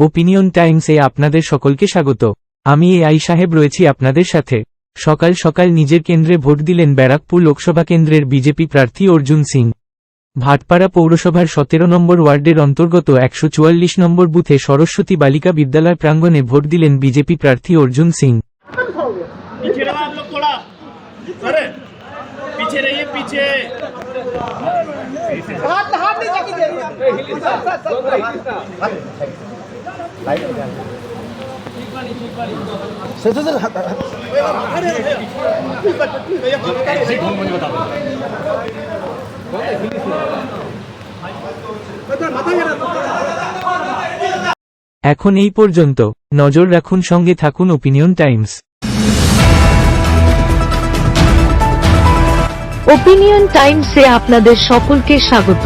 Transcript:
Opinion টাইমসে আপনাদের সকলকে স্বাগত। আমি এ আই সাহেব রয়েছি আপনাদের সাথে। সকাল সকাল নিজের কেন্দ্রে ভোট দিলেন ব্যারাকপুর লোকসভা কেন্দ্রের বিজেপি প্রার্থী অর্জুন সিং। ভাটপাড়া পৌরসভার সতেরো নম্বর ওয়ার্ডের অন্তর্গত একশো চুয়াল্লিশ নম্বর বুথে সরস্বতী বালিকা বিদ্যালয় প্রাঙ্গণে ভোট দিলেন বিজেপি প্রার্থী অর্জুন সিং। पीछे रहो आप लोग थोड़ा अरे पीछे रहिए पीछे हाथ हाथ नहीं जाके दे रही এখন এই পর্যন্ত নজর রাখুন সঙ্গে থাকুন ওপিনিয়ন টাইমস ওপিনিয়ন টাইমসে আপনাদের সকলকে স্বাগত